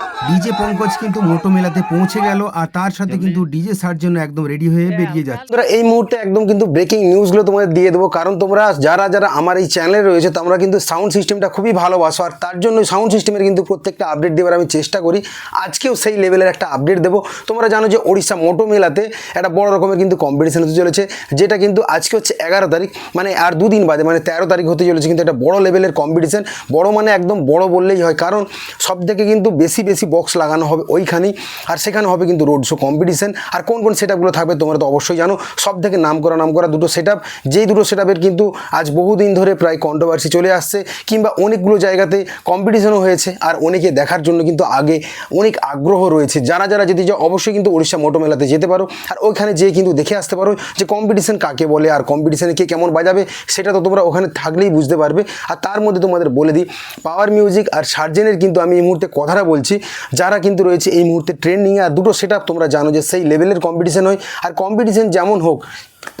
Oh! DJ Pankaj কিন্তু মোটো মেলাতে পৌঁছে গেল আর তার সাথে কিন্তু ডিজে সার জন্য একদম রেডি হয়ে বেরিয়ে যাচ্ছে। তোমরা এই মুহূর্তে একদম কিন্তু ব্রেকিং নিউজগুলো তোমাদের দিয়ে দেবো কারণ তোমরা যারা যারা আমার এই চ্যানেলে রয়েছে তোমরা কিন্তু সাউন্ড সিস্টেমটা খুবই ভালোবাসো আর তার জন্য সাউন্ড সিস্টেমের কিন্তু প্রত্যেকটা আপডেট দেওয়ার আমি চেষ্টা করি। আজকেও সেই লেভেলের একটা আপডেট দেবো। তোমরা জানো যে ওড়িশা মোটো মেলাতে একটা বড় রকমের কিন্তু কম্পিটিশন হতে চলেছে যেটা কিন্তু আজকে হচ্ছে এগারো তারিখ মানে আর দুদিন বাদে মানে তেরো তারিখ হতে চলেছে কিন্তু একটা বড় লেভেলের কম্পিটিশন বড় মানে একদম বড় বললেই হয় কারণ সব থেকে কিন্তু বেশি বেশি বক্স লাগানো হবে ওইখানেই। আর সেখানে হবে কিন্তু রোড শো কম্পিটিশন আর কোন কোন সেটআপগুলো থাকবে তোমরা তো অবশ্যই জানো। সব থেকে নাম করা নাম করা দুটো সেটআপ যেই দুটো সেটআপের কিন্তু আজ বহুদিন ধরে প্রায় কন্ট্রোভার্সি চলে আসছে, কিংবা অনেকগুলো জায়গাতে কম্পিটিশনও হয়েছে। আর অনেকে দেখার জন্য কিন্তু আগে অনেক আগ্রহ রয়েছে। যারা যারা যদি যাও, অবশ্যই কিন্তু উড়িষ্যা মোটো মেলাতে যেতে পারো। আর ওইখানে যেয়ে কিন্তু দেখে আসতে পারো যে কম্পিটিশন কাকে বলে আর কম্পিটিশনে কে কেমন বাজাবে, সেটা তো তোমরা ওখানে থাকলেই বুঝতে পারবে। আর তার মধ্যে তোমাদের বলে দিই পাওয়ার মিউজিক আর সার্জেনের কিন্তু আমি এই মুহূর্তে কথাটা বলছি। যারা কিন্তু রয়েছে এই মুহূর্তে ট্রেন্ডিংয়ে আর দুটো সেট তোমরা জানো যে সেই লেভেলের কম্পিটিশান হয়। আর কম্পিটিশন যেমন হোক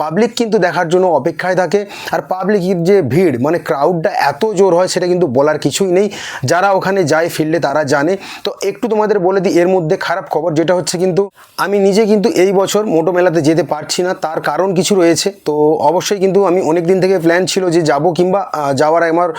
পাবলিক কিন্তু দেখার জন্য অপেক্ষায় থাকে। আর পাবলিকের যে ভিড় মানে ক্রাউডটা এত জোর হয় সেটা কিন্তু বলার কিছুই নেই। যারা ওখানে যায় ফিল্ডে তারা জানে। তো একটু তোমাদের বলে দিই এর মধ্যে খারাপ খবর যেটা হচ্ছে কিন্তু আমি নিজে কিন্তু এই বছর মোটো মেলাতে যেতে পারছি না তার কারণ কিছু রয়েছে। তো অবশ্যই কিন্তু আমি অনেক দিন থেকে প্ল্যান ছিল যে যাব কিংবা যাওয়ার আমার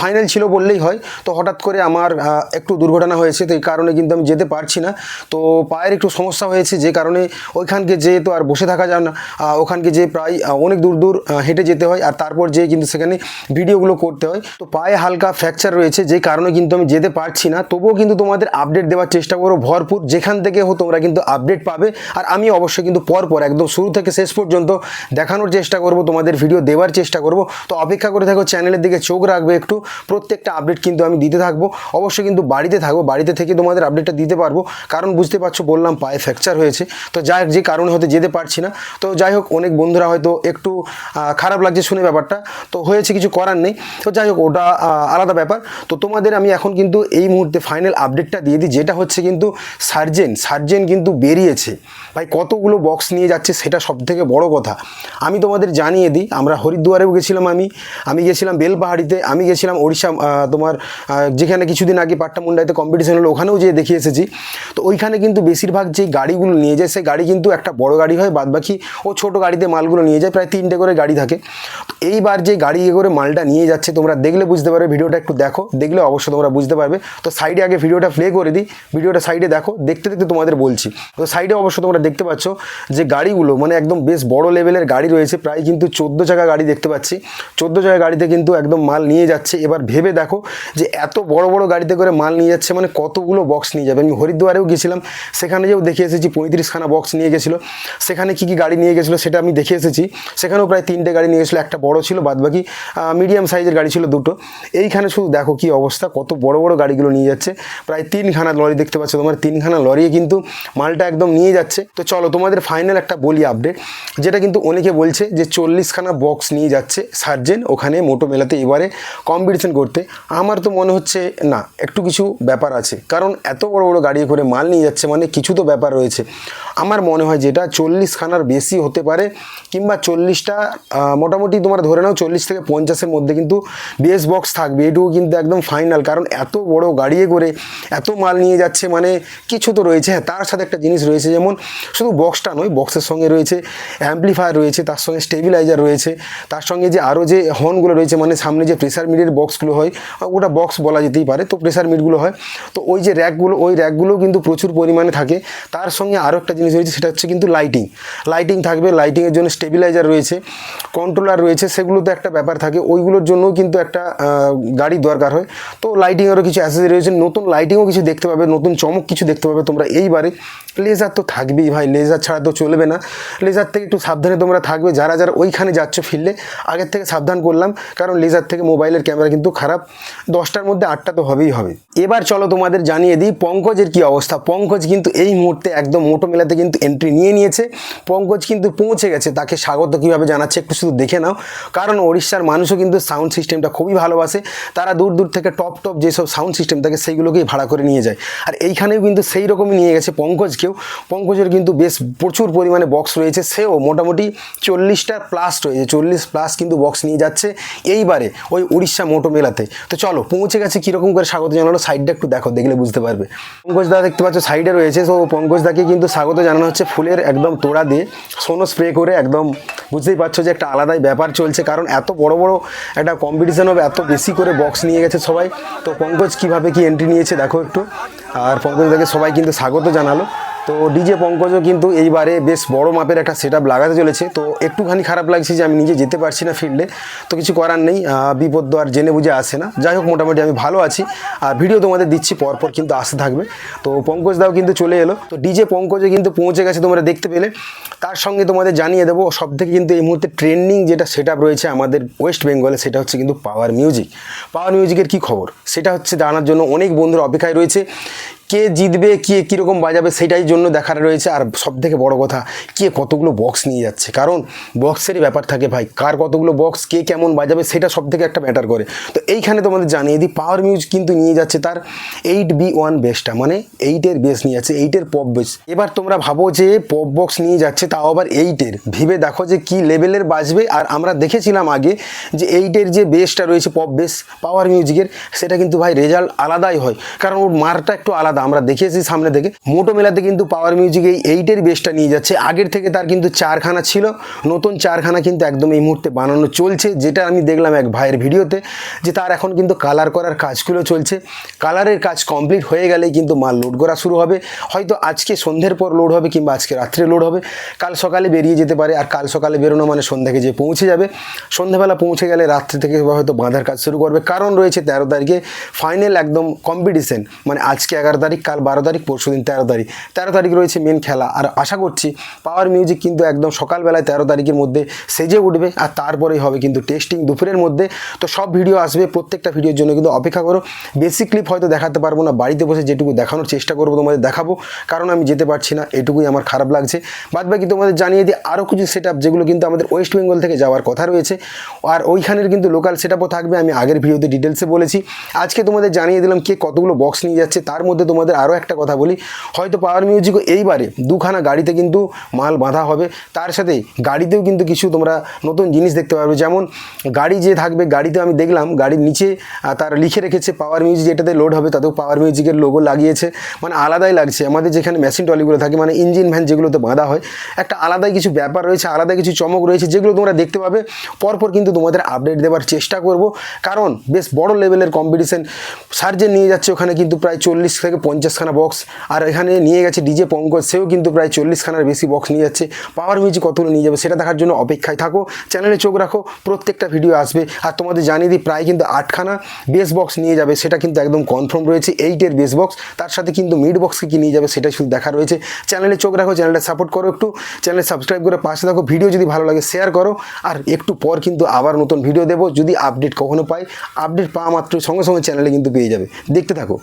ফাইনাল ছিল বললেই হয়। তো হঠাৎ করে আমার একটু দুর্ঘটনা হয়েছে তো এই কারণে কিন্তু আমি যেতে পারছি না। তো পায়ের একটু সমস্যা হয়েছে যে কারণে ওইখানকে যেয়ে তো আর বসে থাকা যায় না। আহ, ওখানকে যে প্রায় অনেক দূর দূর হেঁটে যেতে হয় আর তারপর যেয়ে কিন্তু সেখানে ভিডিওগুলো করতে হয়। তো পায়ে হালকা ফ্র্যাকচার রয়েছে, যে কারণে কিন্তু আমি যেতে পারছি না। তবুও কিন্তু তোমাদের আপডেট দেওয়ার চেষ্টা করব ভরপুর। যেখান থেকে তোমরা কিন্তু আপডেট পাবে। আর আমি অবশ্যই কিন্তু পর পর একদম শুরু থেকে শেষ পর্যন্ত দেখানোর চেষ্টা করব, তোমাদের ভিডিও দেওয়ার চেষ্টা করব। তো অপেক্ষা করে থাকো চ্যানেলের দিকে চোখ রাখবে একটু। প্রত্যেকটা আপডেট কিন্তু আমি দিতে থাকব। অবশ্যই কিন্তু বাড়িতে থাকব বাড়িতে থেকে তোমাদের আপডেটটা দিতে পারব। কারণ বুঝতে পারছ, বললাম পায়ে ফ্র্যাকচার হয়েছে। তো যাই যে কারণে হয়তো যেতে পারছি না। তো যাই হোক, অনেক বন্ধুরা হয়তো একটু খারাপ লাগছে শুনে ব্যাপারটা। তো হয়েছে কিছু করার নেই। তো যাই হোক, ওটা আলাদা ব্যাপার। তো তোমাদের আমি এখন কিন্তু এই মুহূর্তে ফাইনাল আপডেটটা দিয়ে দিই, যেটা হচ্ছে কিন্তু সার্জেন সার্জেন কিন্তু বেরিয়েছে। ভাই, কতগুলো বক্স নিয়ে যাচ্ছে সেটা সব থেকে বড় কথা। আমি তোমাদের জানিয়ে দিই, আমরা হরিদ্বারেও গেছিলাম আমি। আমি গেছিলাম বেলপাহাড়িতে, আমি গেছিলাম ওড়িশা তোমার যেখানে কিছুদিন আগে পাট্টামুন্ডাইতে কম্পিটিশন হলো, ওখানেও যেয়ে দেখিয়ে এসেছি। তো ওইখানে কিন্তু বেশিরভাগ যে গাড়িগুলো নিয়ে যায়, সেই গাড়ি কিন্তু একটা বড় গাড়ি হয়, বাদবাকি ও ছোট গাড়িতে মালগুলো নিয়ে যায়, প্রায় তিনটে করে গাড়ি থাকে। তো এইবার যে গাড়ি করে মালটা নিয়ে যাচ্ছে, তোমরা দেখলে বুঝতে পারবে, ভিডিওটা একটু দেখো, দেখলে অবশ্যই তোমরা বুঝতে পারবে। তো সাইডে আগে ভিডিওটা প্লে করে দিই, ভিডিওটা সাইডে দেখো, দেখতে দেখতে তোমাদের বলছি। তো সাইডে অবশ্য তোমরা দেখতে পাচ্ছ যে গাড়িগুলো মানে একদম বেশ বড় লেভেলের গাড়ি রয়েছে, প্রায় কিন্তু চোদ্দ চাকা গাড়ি দেখতে পাচ্ছি। চোদ্দ চাকা গাড়িতে কিন্তু একদম মাল নিয়ে যাচ্ছে। এবার ভেবে দেখো যে এত বড় বড় গাড়িতে করে মাল নিয়ে যাচ্ছে মানে কতগুলো বক্স নিয়ে যাবে। আমি হরিদ্বারেও গেছিলাম, সেখানে যেও দেখে এসেছি, পঁয়ত্রিশখানা বক্স নিয়ে গেছিল। সেখানে কী কী গাড়ি নিয়ে গেছিল, সেটা আমি দেখে এসেছি। সেখানেও প্রায় তিনটে গাড়ি নিয়ে গেছিল একটা বড় ছিল, বাদবাকি মিডিয়াম সাইজের গাড়ি ছিল দুটো। এইখানে শুধু দেখো কি অবস্থা, কত বড় বড় গাড়িগুলো নিয়ে যাচ্ছে। প্রায় তিনখানা লরি দেখতে পাচ্ছ তোমার, তিনখানা লরিয়ে কিন্তু মালটা একদম নিয়ে যাচ্ছে। তো চলো তোমাদের ফাইনাল একটা বলি আপডেট যেটা কিন্তু অনেকে বলছে যে চল্লিশখানা বক্স নিয়ে যাচ্ছে সার্জেন ওখানে মোটো মেলাতে এবারে কম্পিটিশন করতে। আমার তো মনে হচ্ছে না, একটু কিছু ব্যাপার আছে। কারণ এত বড় বড় গাড়ি করে মাল নিয়ে যাচ্ছে মানে কিছু তো ব্যাপার রয়েছে। আমার মনে হয় যেটা চল্লিশখানার বেশি হতে পারে কিংবা চল্লিশটা মোটামুটি তোমার ধরে নাও চল্লিশ থেকে পঞ্চাশের মধ্যে কিন্তু বেস বক্স থাকবে। এটুকু কিন্তু একদম ফাইনাল কারণ এত বড় গাড়িয়ে করে এত মাল নিয়ে যাচ্ছে মানে কিছু তো রয়েছে। হ্যাঁ তার সাথে একটা জিনিস রয়েছে, যেমন শুধু বক্সটা নয় বক্সের সঙ্গে রয়েছে অ্যাম্পলিফায়ার রয়েছে, তার সঙ্গে স্টেবিলাইজার রয়েছে, তার সঙ্গে যে আরও যে হর্নগুলো রয়েছে মানে সামনে যে প্রেসার মিটের বক্সগুলো হয় ওটা বক্স বলা যেতেই পারে, তো প্রেসার মিটগুলো হয়। তো ওই যে র্যাকগুলো ওই র্যাকগুলোও কিন্তু প্রচুর পরিমাণে থাকে। তার সঙ্গে আরও একটা জিনিস রয়েছে, সেটা হচ্ছে কিন্তু লাইটিং লাইটিং থাকবে লাইটিংয়ের জন্য স্টেবিলাইজার রয়েছে কন্ট্রোলার রয়েছে, সেগুলোতে একটা ব্যাপার থাকে। ওইগুলোর জন্যও কিন্তু একটা গাড়ি দরকার হয়। তো লাইটিংয়েরও কিছু অ্যাসেসরি রয়েছে। নতুন লাইটিংও কিছু দেখতে পাবে, নতুন চমক কিছু দেখতে পাবে তোমরা এইবারে। লেজার তো থাকবেই ভাই লেজার ছাড়া তো চলবে না। লেজার থেকে একটু সাবধানে তোমরা থাকবে, যারা যারা ওইখানে যাচ্ছ ফিরলে, আগের থেকে সাবধান করলাম, কারণ লেজার থেকে মোবাইলের ক্যামেরা কিন্তু খারাপ। দশটার মধ্যে আটটা তো হবেই হবে। এবার চলো তোমাদের জানিয়ে দিই, পঙ্কজের কি অবস্থা? পঙ্কজ কিন্তু এই মুহূর্তে একদম মোটো মেলাতে কিন্তু এন্ট্রি নিয়ে নিয়েছে। পঙ্কজ কিন্তু পৌঁছে গেছে। গেছে তাকে স্বাগত কীভাবে জানাচ্ছে একটু শুধু দেখে নাও। কারণ ওড়িশার মানুষও কিন্তু সাউন্ড সিস্টেমটা খুবই ভালোবাসে। তারা দূর দূর থেকে টপ টপ যেসব সাউন্ড সিস্টেম থাকে, সেইগুলোকেই ভাড়া করে নিয়ে যায়। আর এইখানেও কিন্তু সেই রকমই নিয়ে গেছে পঙ্কজকেও। পঙ্কজের কিন্তু বেশ প্রচুর পরিমাণে বক্স রয়েছে। সেও মোটামুটি চল্লিশটা প্লাস রয়েছে। চল্লিশ প্লাস কিন্তু বক্স নিয়ে যাচ্ছে এইবারে ওই উড়িষ্যা মোটো মেলাতে। তো চলো, পৌঁছে গেছে কীরকম করে স্বাগত জানালো সাইডটা একটু দেখো, দেখলে বুঝতে পারবে। পঙ্কজ দা দেখতে পাচ্ছ সাইডে রয়েছে। তো পঙ্কজ দাকে কিন্তু স্বাগত জানানো হচ্ছে ফুলের একদম তোড়া দিয়ে। সোনো স্প্রে করে একদম বুঝতেই পারছ যে একটা আলাদাই ব্যাপার চলছে, কারণ এত বড় বড় একটা কম্পিটিশন হবে, এত বেশি করে বক্স নিয়ে গেছে সবাই। তো পঙ্কজ কীভাবে কি এন্ট্রি নিয়েছে দেখো একটু। আর পঙ্কজ দেখে সবাই কিন্তু স্বাগত জানালো। তো ডিজে পঙ্কজও কিন্তু এইবারে বেশ বড় মাপের একটা সেট লাগাতে চলেছে। তো একটুখানি খারাপ লাগছে যে আমি নিজে যেতে পারছি না ফিল্ডে তো কিছু করার নেই বিপদ আর জেনে বুঝে আসে না। যাই হোক, মোটামুটি আমি ভালো আছি। আর ভিডিও তোমাদের দিচ্ছি, পরপর কিন্তু আসতে থাকবে। তো পঙ্কজ দাও কিন্তু চলে এলো। তো ডিজে পঙ্কজে কিন্তু পৌঁছে গেছে তোমরা দেখতে পেলে। তার সঙ্গে তোমাদের জানিয়ে দেবো সব থেকে কিন্তু এই মুহূর্তে ট্রেন্ডিং যেটা সেট রয়েছে আমাদের ওয়েস্ট বেঙ্গলে সেটা হচ্ছে কিন্তু পাওয়ার মিউজিক পাওয়ার মিউজিকের কি খবর? সেটা হচ্ছে জানার জন্য অনেক বন্ধুরা অপেক্ষায় রয়েছে। কে জিতবে, কে কীরকম বাজাবে সেটাই জন্য দেখার রয়েছে। আর সব থেকে বড় কথা, কে কতগুলো বক্স নিয়ে যাচ্ছে। কারণ বক্সেরই ব্যাপার থাকে ভাই, কার কতগুলো বক্স কে কেমন বাজাবে সেটা সব থেকে একটা ম্যাটার করে। তো এইখানে তোমাদের জানিয়ে দিই পাওয়ার মিউজ কিন্তু নিয়ে যাচ্ছে তার এইট বি ওয়ান বেসটা মানে এইটের বেস নিয়ে যাচ্ছে এইটের পপ বেস এবার তোমরা ভাবো যে পপ বক্স নিয়ে যাচ্ছে, তাও আবার এইটের ভেবে দেখো যে কি লেভেলের বাজবে। আর আমরা দেখেছিলাম আগে যে এইটের যে বেসটা রয়েছে পপ বেস পাওয়ার মিউজিকের সেটা কিন্তু ভাই রেজাল্ট আলাদাই হয়। কারণ ওর মারটা একটু আলাদা। আমরা দেখেছি সামনে থেকে। মোটো মেলাতে কিন্তু পাওয়ার মিউজিক এই এইটের বেসটা নিয়ে যাচ্ছে। আগের থেকে তার কিন্তু চারখানা ছিল। নতুন চারখানা কিন্তু একদম এই মুহূর্তে বানানো চলছে, যেটা আমি দেখলাম এক ভাইয়ের ভিডিওতে, যে তার এখন কিন্তু কালার করার কাজগুলো চলছে। কালারের কাজ কমপ্লিট হয়ে গেলেই কিন্তু মাল লোড করা শুরু হবে। হয়তো আজকে সন্ধ্যের পর লোড হবে কিংবা আজকে রাত্রে লোড হবে। কাল সকালে বেরিয়ে যেতে পারে আর কাল সকালে বেরোনো মানে সন্ধ্যাকে যে পৌঁছে যাবে। সন্ধ্যাবেলা পৌঁছে গেলে রাত্রে থেকে হয়তো বাঁধার কাজ শুরু করবে। কারণ রয়েছে তেরো তারিখে ফাইনাল একদম কম্পিটিশন মানে আজকে এগারো তারিখ কাল বারো তারিখ, পরশু দিন তেরো তারিখ। তেরো তারিখ রয়েছে মেন খেলা। আর আশা করছি পাওয়ার মিউজিক কিন্তু একদম সকালবেলায় তেরো তারিখের মধ্যে সেজে উঠবে আর তারপরেই হবে কিন্তু টেস্টিং দুপুরের মধ্যে। তো সব ভিডিও আসবে, প্রত্যেকটা ভিডিওর জন্য কিন্তু অপেক্ষা করো। বেসিক ক্লিপ হয়তো দেখাতে পারব না, বাড়িতে বসে যেটুকু দেখানোর চেষ্টা করব তোমাদের দেখাবো, কারণ আমি যেতে পারছি না, এটুকুই আমার খারাপ লাগছে। বাদ বাকি তোমাদের জানিয়ে দিই আরও কিছু সেট যেগুলো কিন্তু আমাদের ওয়েস্ট বেঙ্গল থেকে যাওয়ার কথা রয়েছে। আর ওইখানের কিন্তু লোকাল সেট থাকবে, আমি আগের ভিডিওতে ডিটেলসে বলেছি। আজকে তোমাদের জানিয়ে দিলাম কে কতগুলো বক্স নিয়ে যাচ্ছে, তার মধ্যে তোমাদের আরও একটা কথা বলি। হয়তো পাওয়ার মিউজিকও এইবারে দুখানা গাড়িতে কিন্তু মাল বাঁধা হবে। তার সাথে গাড়িতেও কিন্তু কিছু তোমরা নতুন জিনিস দেখতে পারবে যেমন গাড়ি যে থাকবে, গাড়িতে আমি দেখলাম গাড়ির নিচে তার লিখে রেখেছে পাওয়ার মিউজিক যেটাতে লোড হবে, তাতেও পাওয়ার মিউজিকের লোগো লাগিয়েছে। মানে আলাদাই লাগছে। আমাদের যেখানে মেশিন টলিগুলো থাকে মানে ইঞ্জিন ভ্যান যেগুলোতে বাঁধা হয়, একটা আলাদাই কিছু ব্যাপার রয়েছে আলাদা কিছু চমক রয়েছে, যেগুলো তোমরা দেখতে পাবে। পরপর কিন্তু তোমাদের আপডেট দেওয়ার চেষ্টা করব। কারণ বেশ বড় লেভেলের কম্পিটিশন সার্জেন নিয়ে যাচ্ছে ওখানে কিন্তু প্রায় চল্লিশ থেকে পঞ্চাশখানা বক্স আর এখানে নিয়ে গেছে ডিজে পঙ্কজ, সেও কিন্তু প্রায় চল্লিশখানার বেশি বক্স নিয়ে যাচ্ছে। পাওয়ার মিউজিক কতগুলো নিয়ে যাবে সেটা দেখার জন্য অপেক্ষায় থাকো। চ্যানেলে চোখ রাখো, প্রত্যেকটা ভিডিও আসবে। আর তোমাদের জানিয়ে দিই, প্রায় কিন্তু আটখানা বেস বক্স নিয়ে যাবে, সেটা কিন্তু একদম কনফার্ম রয়েছে। এইটের বেস বক্স তার সাথে কিন্তু মিড বক্সকে কি নিয়ে যাবে সেটা শুধু দেখা রয়েছে। চ্যানেলে চোখ রাখো চ্যানেলটা সাপোর্ট করো একটু। চ্যানেল সাবস্ক্রাইব করে পাশে থাকো। ভিডিও যদি ভালো লাগে শেয়ার করো। আর একটু পর কিন্তু আবার নতুন ভিডিও দেবো। যদি আপডেট কখনো পাই আপডেট পাওয়া মাত্র সঙ্গে সঙ্গে চ্যানেলে কিন্তু পেয়ে যাবে। দেখতে থাকো।